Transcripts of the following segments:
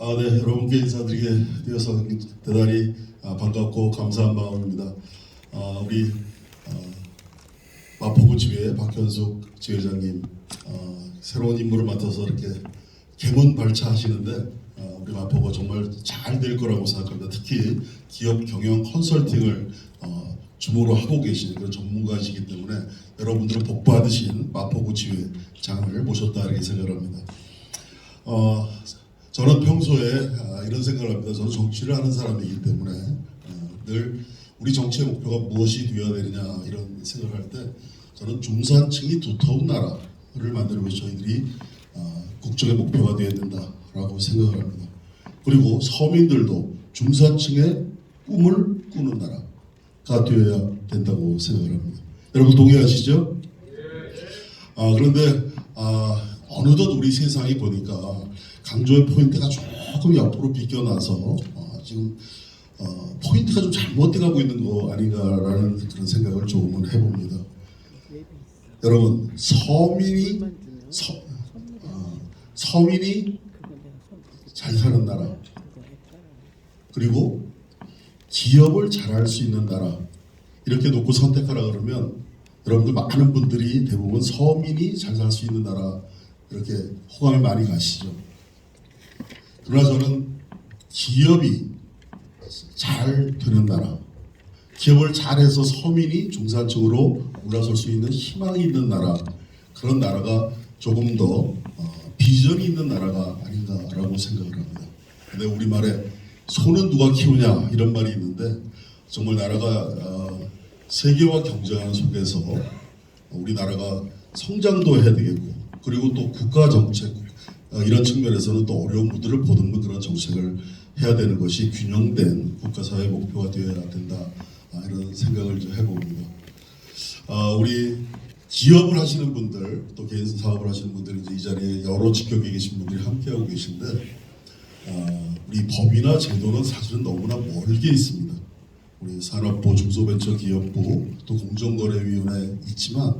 아, 네, 여러분께 인사드리게 되어서 대단히 아, 반갑고 감사한 마음입니다. 아, 우리 아, 마포구 지회 박현숙 지회장님 아, 새로운 임무를 맡아서 이렇게 개문 발차하시는데 아, 우리 마포가 정말 잘 될 거라고 생각합니다. 특히 기업 경영 컨설팅을 어, 주모로 하고 계신 그런 전문가이시기 때문에 여러분들은 복 받으신 마포구 지회장을 모셨다 이렇게 생각합니다. 어, 저는 평소에 아, 이런 생각을 합니다. 저는 정치를 하는 사람이기 때문에 어, 늘 우리 정치의 목표가 무엇이 되어야 되느냐 이런 생각을 할 때 저는 중산층이 두터운 나라를 만드는 것이 저희들이 어, 국정의 목표가 되어야 된다라고 생각을 합니다. 그리고 서민들도 중산층의 꿈을 꾸는 나라가 되어야 된다고 생각을 합니다. 여러분 동의하시죠? 아 그런데 아 어느덧 우리 세상이 보니까 강조의 포인트가 조금 옆으로 비껴나서 어, 지금 어, 포인트가 좀 잘못돼 가고 있는 거 아닌가라는 그런 생각을 조금은 해봅니다. 여러분 서민이 서, 어, 서민이 잘 사는 나라 그리고 기업을 잘할 수 있는 나라 이렇게 놓고 선택하라 그러면 여러분들 많은 분들이 대부분 서민이 잘 살 수 있는 나라 이렇게 호감이 많이 가시죠. 그러나 저는 기업이 잘 되는 나라, 기업을 잘해서 서민이 중산층으로 올라설 수 있는 희망이 있는 나라 그런 나라가 조금 더 어, 비전이 있는 나라가 아닌가라고 생각을 합니다. 근데 우리 말에 소는 누가 키우냐 이런 말이 있는데 정말 나라가 어, 세계화 경쟁하는 속에서 우리나라가 성장도 해야 되겠고 그리고 또 국가 정책 어, 이런 측면에서는 또 어려운 무드를 보듬는 그런 정책을 해야 되는 것이 균형된 국가사회 목표가 되어야 된다 아, 이런 생각을 좀 해봅니다. 아, 우리 기업을 하시는 분들 또 개인 사업을 하시는 분들이 이제 이 자리에 여러 직격에 계신 분들이 함께하고 계신데 아, 우리 법이나 제도는 사실은 너무나 멀게 있습니다. 우리 산업부, 중소벤처기업부, 또 공정거래위원회 있지만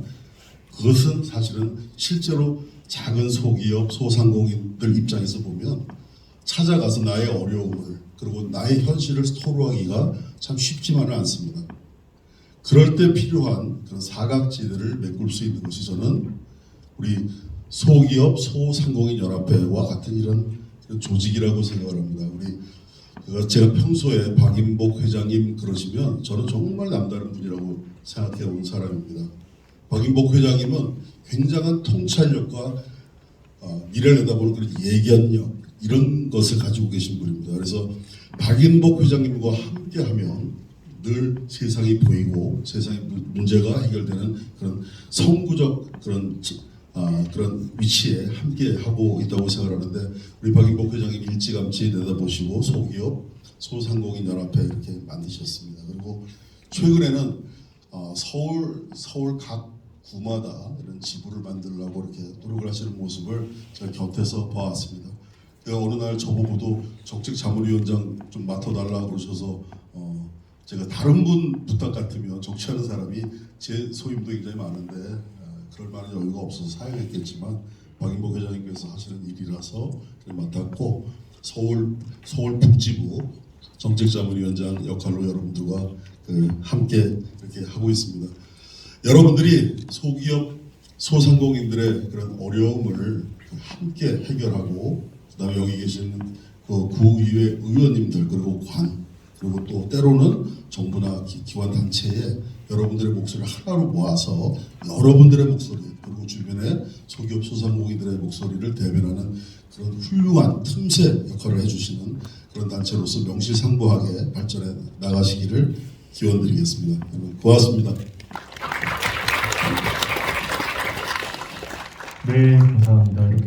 그것은 사실은 실제로 작은 소기업, 소상공인들 입장에서 보면 찾아가서 나의 어려움을 그리고 나의 현실을 토로하기가 참 쉽지만은 않습니다. 그럴 때 필요한 그런 사각지대를 메꿀 수 있는 것이 저는 우리 소기업, 소상공인 연합회와 같은 이런 조직이라고 생각을 합니다. 우리 그 제가 평소에 박인복 회장님 그러시면 저는 정말 남다른 분이라고 생각해 온 사람입니다. 박인복 회장님은 굉장한 통찰력과 어, 미래를 내다보는 그런 예견력 이런 것을 가지고 계신 분입니다. 그래서 박인복 회장님과 함께하면 늘 세상이 보이고 세상의 문- 문제가 해결되는 그런 성구적 그런 지- 아, 그런 위치에 함께 하고 있다고 생각하는데 우리 박인복 회장님 일찌감치 내다보시고 소기업 소상공인 연합회 이렇게 만드셨습니다. 그리고 최근에는 어, 서울 서울 각 구마다 이런 지부를 만들려고 이렇게 노력을 하시는 모습을 제가 곁에서 봐왔습니다. 그 어느 날 저보고도 정책 자문위원장 좀 맡아달라 그러셔서 어, 제가 다른 분 부탁 같으면 정치하는 사람이 제 소임도 굉장히 많은데 어, 그럴 만한 여유가 없어서 사양했겠지만 박인복 회장님께서 하시는 일이라서 맡았고 서울 서울 북지부 정책자문위원장 역할로 여러분들과 그 함께 이렇게 하고 있습니다. 여러분들이 소기업 소상공인들의 그런 어려움을 함께 해결하고 그다음에 여기 계시는 그 구의회 의원님들 그리고 관 그리고 또 때로는 정부나 기, 기관 단체에 여러분들의 목소리를 하나로 모아서 여러분들의 목소리 그리고 주변의 소기업 소상공인들의 목소리를 대변하는 그런 훌륭한 틈새 역할을 해주시는 그런 단체로서 명실상부하게 발전해 나가시기를 기원드리겠습니다. 고맙습니다. 네, 감사합니다. 이렇게